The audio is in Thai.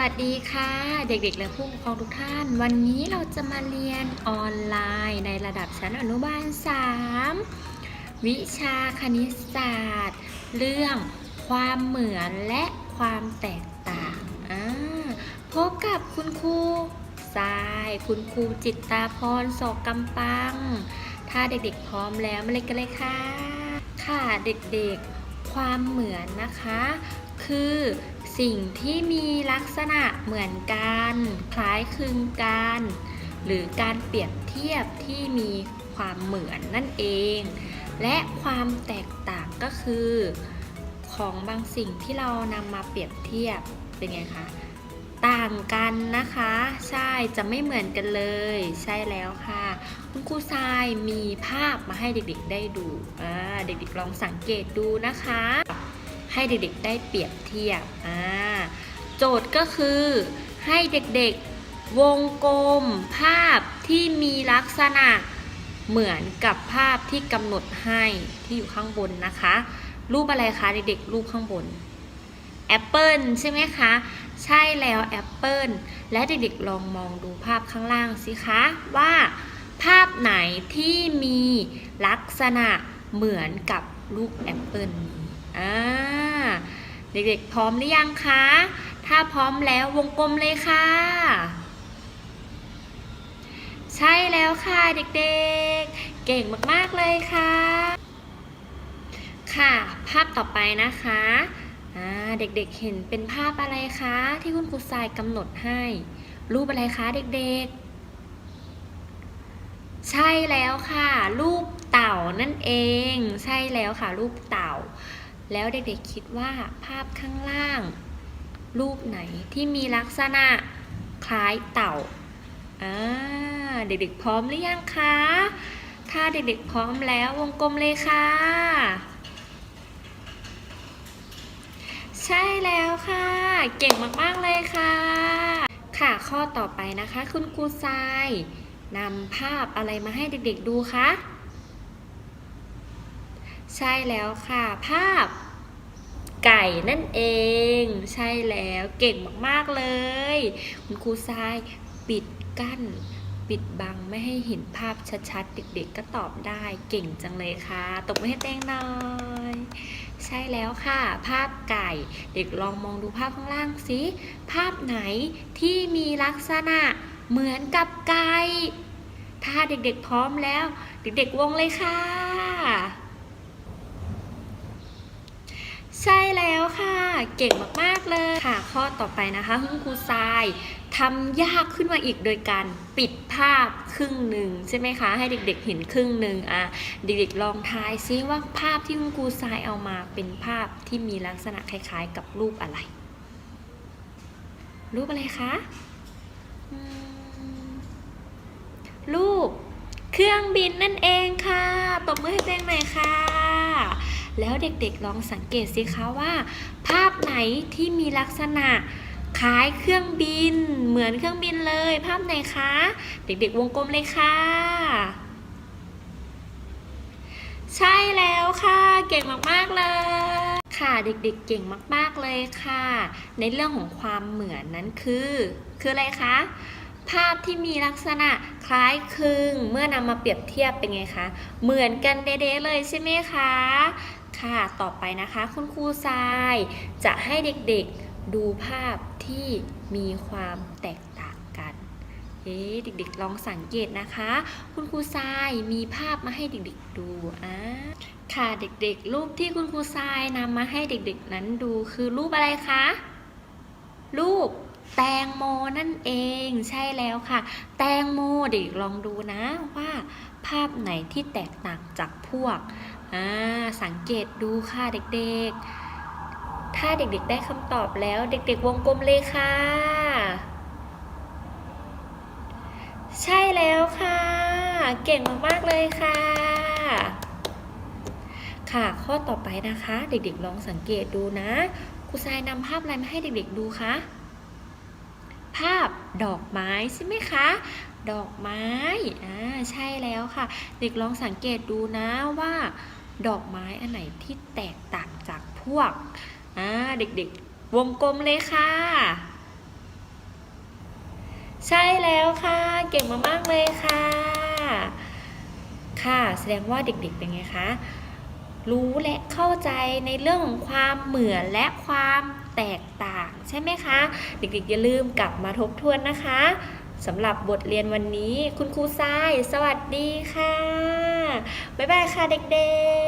วัสดีค่ะ เด็กๆ และผู้ปกครองทุกท่าน วันนี้เราจะมาเรียนออนไลน์ในระดับชั้นอนุบาล 3 วิชาคณิตศาสตร์ เรื่องความเหมือนและความแตกต่างพบกับคุณครูทราย คุณครูจิตตาพรโศกกำปัง ถ้าเด็กๆพร้อมแล้วมาเลยกันเลยค่ะ ค่ะเด็กๆความเหมือนนะคะ คือ สิ่งที่มีลักษณะเหมือนกัน คล้ายคลึงกัน หรือการเปรียบเทียบที่มีความเหมือนนั่นเอง และความแตกต่างก็คือ ของบางสิ่งที่เรานำมาเปรียบเทียบเป็นไงคะต่างกันนะคะ ใช่จะไม่เหมือนกันเลย ใช่แล้วค่ะ คุณครูทรายมีภาพมาให้เด็กๆได้ดูเด็กๆลองสังเกตดูนะคะ ให้เด็กๆได้เปรียบเทียบอ่าโจทย์ก็คือให้เด็กๆวงกลมภาพที่มีลักษณะเหมือนกับภาพที่กำหนดให้ที่อยู่ข้างบนนะคะ รูปอะไรคะเด็กๆรูปข้างบนแอปเปิลใช่ไหมคะ ใช่แล้วแอปเปิลและเด็กๆลองมองดูภาพข้างล่างสิคะ ว่า ภาพไหนที่มีลักษณะเหมือนกับลูกแอปเปิลนี้อ่า เด็กๆ พร้อมหรือยังคะ ถ้าพร้อมแล้ววงกลมเลยค่ะ ใช่แล้วค่ะเด็กๆ เก่งมากๆเลยค่ะ ค่ะ ภาพต่อไปนะคะอ่าเด็กๆ เห็นเป็นภาพอะไรคะ ที่คุณครูทรายกำหนดให้ รูปอะไรคะเด็กๆ ใช่แล้วค่ะ รูปเต่านั่นเอง ใช่แล้วค่ะ รูปเต่า แล้วเด็กๆคิดว่าภาพข้างล่าง รูปไหนที่มีลักษณะคล้ายเต่าอ่าเด็กๆพร้อมหรือยังคะ ถ้าเด็กๆพร้อมแล้ววงกลมเลยค่ะ ใช่แล้วค่ะ เก่งมากๆเลยค่ะ ค่ะข้อต่อไปนะคะ คุณครูทรายนำภาพอะไรมาให้เด็กๆดูคะ ใช่แล้วค่ะ ภาพ ไก่นั่นเอง ใช่แล้วเก่งมากๆเลย คุณครูทรายปิดกั้น ปิดบังไม่ให้เห็นภาพชัดๆ เด็กๆ ก็ตอบได้เก่งจังเลยค่ะ ตบมือให้เต้งหน่อยใช่แล้วค่ะ ภาพไก่ เด็กลองมองดูภาพข้างล่างสิ ภาพไหนที่มีลักษณะเหมือนกับไก่ ถ้าเด็กๆพร้อมแล้ว เด็กๆวงเลยค่ะ ใช่แล้วค่ะ เก่งมาก ๆ เลยค่ะ ข้อต่อไปนะคะคุณครูทรายทำยากขึ้นมาอีกโดยการปิดภาพครึ่งหนึ่งใช่ไหมคะ ให้เด็กๆเห็นครึ่งหนึ่งอะเด็กๆลองทายซิว่าภาพที่คุณครูทรายเอามาเป็นภาพที่มีลักษณะคล้ายๆ กับรูปอะไร รูปอะไรคะรูปเครื่องบินนั่นเองค่ะตบมือให้เต้งหน่อยค่ะ แล้วเด็กๆลองสังเกตสิคะว่า ภาพไหนที่มีลักษณะคล้ายเครื่องบิน เหมือนเครื่องบินเลย ภาพไหนคะ เด็กๆวงกลมเลยค่ะ ใช่แล้วค่ะ เก่งมากๆเลยค่ะเด็กๆเก่งมากๆเลยค่ะ ในเรื่องของความเหมือนนั้นคือ คืออะไรคะภาพที่มีลักษณะคล้ายคลึงเมื่อนำมาเปรียบเทียบเป็นไงคะ เหมือนกันเด๊ะเลยใช่ไหมคะ ค่ะ ต่อไปนะคะ คุณครูทรายจะให้เด็กๆดูภาพที่มีความแตกต่างกันเอ๊ะเด็กๆลองสังเกตนะคะ คุณครูทรายมีภาพมาให้เด็กๆดูอ่าค่ะเด็กๆ รูปที่คุณครูทรายนำมาให้เด็กๆนั้นดูคือรูปอะไรคะ รูปแตงโมนั่นเองใช่แล้วค่ะ แตงโมเด็กลองดูนะว่า ภาพไหนที่แตกต่างจากพวก อ่าสังเกตดูค่ะเด็กๆ ถ้าเด็กๆได้คำตอบแล้วเด็กๆวงกลมเลยค่ะ ใช่แล้วค่ะ เก่งมากๆเลยค่ะค่ะข้อต่อไปนะคะ เด็กๆลองสังเกตดูนะครูทรายนำภาพอะไรมาให้เด็กๆดูคะภาพดอกไม้ใช่ไหมคะ ดอกไม้อ่าใช่แล้วค่ะ เด็กลองสังเกตดูนะว่า ดอกไม้อันไหนที่แตกต่างจากพวกอ่าเด็กๆ วงกลมเลยค่ะ ใช่แล้วค่ะ เก่งมากๆเลยค่ะ ค่ะ แสดงว่าเด็กๆเป็นไงคะ รู้และเข้าใจในเรื่องของความเหมือนและความแตกต่างใช่ไหมคะ เด็กๆอย่าลืมกลับมาทบทวนนะคะสำหรับบทเรียนวันนี้คุณครูทราย สวัสดีค่ะ บ๊ายบายค่ะเด็กๆ